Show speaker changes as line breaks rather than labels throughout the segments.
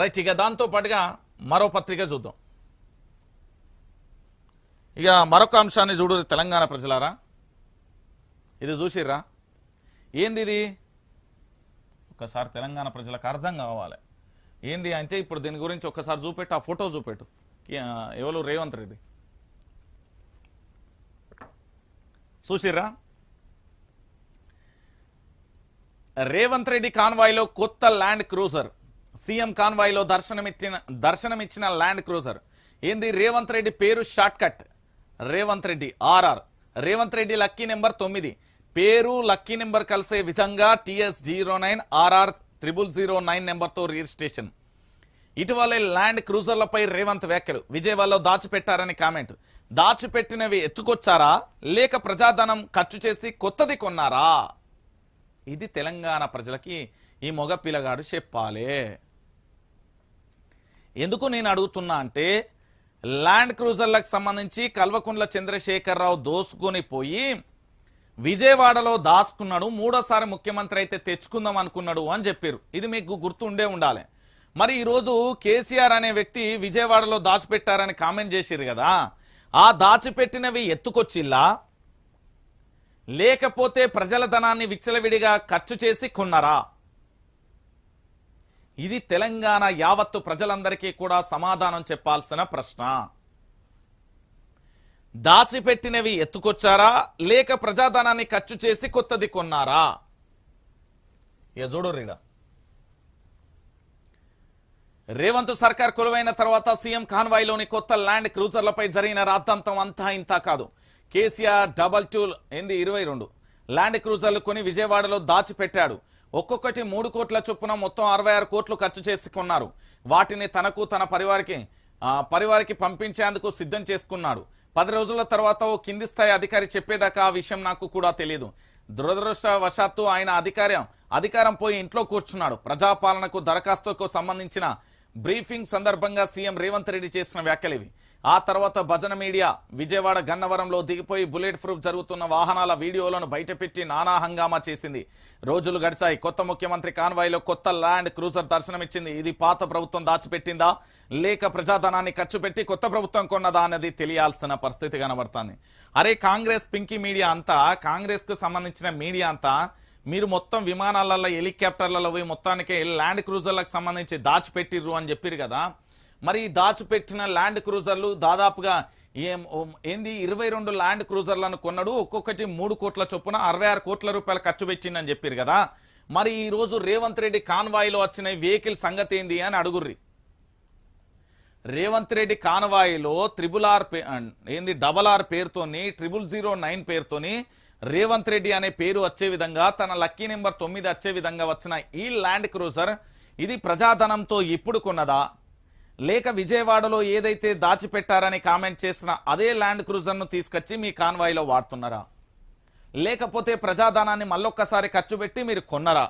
Right ఇక దాంతో పాటుగా మరో పత్రిక చూద్దాం. ఇక మరొక అంశాన్ని చూడు తెలంగాణ ప్రజలారా. ఇది చూసిర్రా? ఏంది ఇది? ఒకసారి తెలంగాణ ప్రజలకు అర్థం కావాలి. ఏంది అంటే ఇప్పుడు దీని గురించి ఒకసారి చూపెట్టు ఆ ఫోటో చూపెట్టు. ఎవరు? రేవంత్ రెడ్డి. చూసిర్రా? రేవంత్ రెడ్డి కాన్వాయ్లో కొత్త ల్యాండ్ క్రూజర్. సీఎం కాన్వాయ్లో దర్శనమిచ్చిన దర్శనమిచ్చిన ల్యాండ్ క్రూజర్. ఏంది రేవంత్ రెడ్డి పేరు short cut Revanth Reddy R R. Revanth Reddy lucky number తొమ్మిది. పేరు లక్కీ నెంబర్ కలిసే విధంగా T S zero nine R R triple zero nine నెంబర్తో రిజిస్ట్రేషన్. ఇటీవలే ల్యాండ్ క్రూజర్లపై రేవంత్ వ్యాఖ్యలు. విజయవాడలో దాచిపెట్టారని కామెంట్. దాచిపెట్టినవి ఎత్తుకొచ్చారా? లేక ప్రజాధనం ఖర్చు చేసి కొత్తది కొన్నారా? ఇది తెలంగాణ ప్రజలకి ఈ మొగ పిల్లగాడు చెప్పాలే. ఎందుకు నేను అడుగుతున్నా అంటే ల్యాండ్ క్రూజర్లకు సంబంధించి కల్వకుండ్ల చంద్రశేఖరరావు దోసుకొని పోయి విజయవాడలో దాచుకున్నాడు మూడోసారి ముఖ్యమంత్రి అయితే తెచ్చుకుందాం అనుకున్నాడు అని చెప్పారు. ఇది మీకు గుర్తుండే ఉండాలి. మరి ఈరోజు కేసీఆర్ అనే వ్యక్తి విజయవాడలో దాచిపెట్టారని కామెంట్ చేశారు కదా. ఆ దాచిపెట్టినవి ఎత్తుకొచ్చిల్లా? లేకపోతే ప్రజల ధనాన్ని విచ్చలవిడిగా ఖర్చు చేసి కొన్నారా? ఇది తెలంగాణ యావత్తు ప్రజలందరికీ కూడా సమాధానం చెప్పాల్సిన ప్రశ్న. దాచిపెట్టినవి ఎత్తుకొచ్చారా? లేక ప్రజాధనాన్ని ఖర్చు చేసి కొత్తది కొన్నారా? ఇక చూడు రీడ. రేవంత్ సర్కార్ కొలువైన తర్వాత సీఎం కాన్వాయ్లోని కొత్త ల్యాండ్ క్రూజర్లపై జరిగిన రాద్ధాంతం అంతా ఇంత కాదు. కేసీఆర్ డబల్ టూ ఎనిమిది ఇరవై రెండు. ల్యాండ్ క్రూజర్లు కొని విజయవాడలో దాచిపెట్టాడు. ఒక్కొక్కటి మూడు కోట్ల చొప్పున మొత్తం అరవై ఆరు కోట్లు ఖర్చు చేసుకున్నారు వాటిని తనకు తన పరివారికి పరివారికి పంపించేందుకు సిద్ధం చేసుకున్నాడు. పది రోజుల తర్వాత ఓ కింది స్థాయి అధికారి చెప్పేదాకా ఆ విషయం నాకు కూడా తెలియదు దురదృష్టవశాత్తు ఆయన అధికారం అధికారం పోయి ఇంట్లో కూర్చున్నాడు. ప్రజాపాలనకు దరఖాస్తుకు సంబంధించిన బ్రీఫింగ్ సందర్భంగా సీఎం రేవంత్ రెడ్డి చేసిన వ్యాఖ్యలు ఆ తర్వాత భజన మీడియా విజయవాడ గన్నవరంలో దిగిపోయి బుల్లెట్ ప్రూఫ్ జరుగుతున్న వాహనాల వీడియోలను బయటపెట్టి నానా హంగామా చేసింది. రోజులు గడిచాయి. కొత్త ముఖ్యమంత్రి కాన్వాయ్లో కొత్త ల్యాండ్ క్రూజర్ దర్శనమిచ్చింది. ఇది పాత ప్రభుత్వం దాచిపెట్టిందా? లేక ప్రజాధనాన్ని ఖర్చు పెట్టి కొత్త ప్రభుత్వం కొన్నదా అన్నది తెలియాల్సిన పరిస్థితి కనబడుతుంది. అరే కాంగ్రెస్ పింకీ మీడియా అంతా కాంగ్రెస్కు సంబంధించిన మీడియా అంతా మీరు మొత్తం విమానాలలో హెలికాప్టర్లలో పోయి మొత్తానికి ల్యాండ్ క్రూజర్లకు సంబంధించి దాచిపెట్టిర్రు అని చెప్పారు కదా. మరి దాచిపెట్టిన ల్యాండ్ క్రూజర్లు దాదాపుగా ఏం ఏంది? ఇరవై రెండు ల్యాండ్ క్రూజర్లను కొన్నాడు. ఒక్కొక్కటి మూడు కోట్ల చొప్పున అరవై ఆరు కోట్ల రూపాయలు ఖర్చు పెట్టిందని చెప్పారు కదా. మరి ఈరోజు రేవంత్ రెడ్డి కాన్వాయ్లో వచ్చిన వెహికల్ సంగతి ఏంది అని అడుగుర్రి. రేవంత్ రెడ్డి కాన్వాయిలో త్రిబుల్ ఆర్ పే ఏంది? డబల్ ఆర్ పేరుతోని ట్రిపుల్ జీరో నైన్ పేరుతోని రేవంత్ రెడ్డి అనే పేరు వచ్చే విధంగా తన లక్కీ నెంబర్ తొమ్మిది వచ్చే విధంగా వచ్చిన ఈ ల్యాండ్ క్రూజర్ ఇది ప్రజాధనంతో ఇప్పుడు కొన్నదా? లేక విజయవాడలో ఏదైతే దాచిపెట్టారని కామెంట్ చేసిన అదే ల్యాండ్ క్రూజర్ను తీసుకొచ్చి మీ కాన్వాయ్లో వాడుతున్నారా? లేకపోతే ప్రజాధనాన్ని మళ్ళొక్కసారి ఖర్చు పెట్టి మీరు కొన్నరా?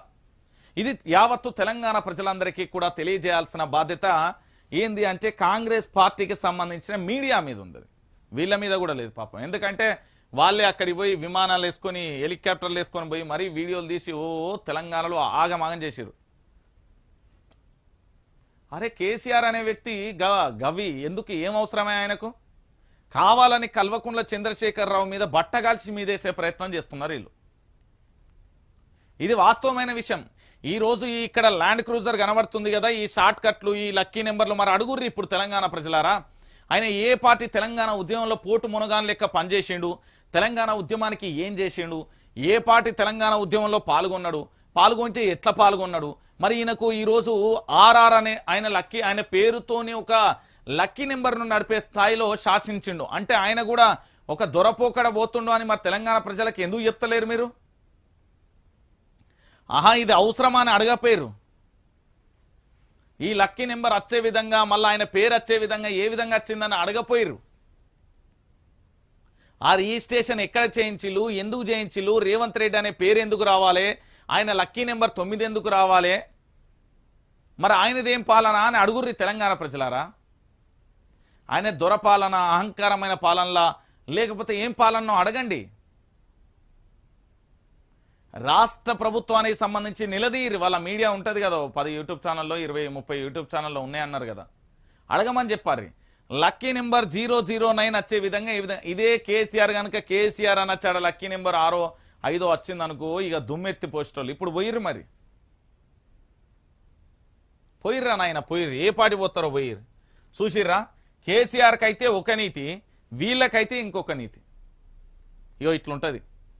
ఇది యావత్తు తెలంగాణ ప్రజలందరికీ కూడా తెలియజేయాల్సిన బాధ్యత. ఏంది అంటే కాంగ్రెస్ పార్టీకి సంబంధించిన మీడియా మీద ఉంది. వీళ్ళ మీద కూడా లేదు పాపం. ఎందుకంటే వాళ్ళే అక్కడికి పోయి విమానాలు వేసుకొని హెలికాప్టర్లు వేసుకొని పోయి మరీ వీడియోలు తీసి ఓ తెలంగాణలో ఆగమాగం చేసిరు అరే కేసీఆర్ అనే వ్యక్తి గ గవి ఎందుకు ఏం అవసరమే ఆయనకు? కావాలని కల్వకుంట్ల చంద్రశేఖరరావు మీద బట్టగాల్చి మీదేసే ప్రయత్నం చేస్తున్నారు వీళ్ళు. ఇది వాస్తవమైన విషయం. ఈరోజు ఈ ఇక్కడ ల్యాండ్ క్రూజర్ కనబడుతుంది కదా ఈ షార్ట్ కట్లు ఈ లక్కీ నెంబర్లు మరి అడుగుర్రి ఇప్పుడు తెలంగాణ ప్రజలారా? ఆయన ఏ పార్టీ తెలంగాణ ఉద్యమంలో పోటు మునగాన్ లెక్క పనిచేసిండు? తెలంగాణ ఉద్యమానికి ఏం చేసిండు? ఏ పార్టీ తెలంగాణ ఉద్యమంలో పాల్గొన్నాడు? పాల్గొంటే ఎట్లా పాల్గొన్నాడు? మరి ఈయనకు ఈరోజు ఆర్ఆర్ అనే ఆయన లక్కీ ఆయన పేరుతోనే ఒక లక్కీ నెంబర్ను నడిపే స్థాయిలో శాసించిండు. అంటే ఆయన కూడా ఒక దొరపోకడ పోతుండు అని మరి తెలంగాణ ప్రజలకు ఎందుకు చెప్తలేరు మీరు? ఆహా ఇది అవసరమా అని అడగపోయారు ఈ లక్కీ నెంబర్ వచ్చే విధంగా మళ్ళీ ఆయన పేరు వచ్చే విధంగా ఏ విధంగా వచ్చిందని అడగపోయారు ఆ రిజిస్ట్రేషన్ ఎక్కడ చేయించిల్లు ఎందుకు చేయించిల్లు రేవంత్ రెడ్డి అనే పేరు ఎందుకు రావాలి? ఆయన లక్కీ నెంబర్ తొమ్మిది ఎందుకు రావాలి? మరి ఆయనదేం పాలన అని అడుగుర్రి తెలంగాణ ప్రజలారా? ఆయన దొరపాలన అహంకారమైన పాలనలా? లేకపోతే ఏం పాలనో అడగండి. రాష్ట్ర ప్రభుత్వానికి సంబంధించి నిలదీరి వాళ్ళ మీడియా ఉంటుంది కదా పది యూట్యూబ్ ఛానల్లో ఇరవై ముప్పై యూట్యూబ్ ఛానల్లో ఉన్నాయన్నారు కదా. అడగమని చెప్పారు lucky number zero zero nine వచ్చే విధంగా ఈ విధంగా ఇదే కేసీఆర్ కనుక కేసీఆర్ అని వచ్చాడు లక్కీ నెంబర్ ఆరో? ఐదో వచ్చింది అనుకో ఇక దుమ్మెత్తి పోసేటోళ్ళు. ఇప్పుడు పోయిర్రు మరి. పోయిర్రా నాయన పోయిర్రు. ఏ పాటి పోతారో పోయిర్రు. చూసిర్రా? కేసీఆర్కి అయితే ఒక నీతి వీళ్ళకైతే ఇంకొక నీతి. ఇగో ఇట్లుంటుంది.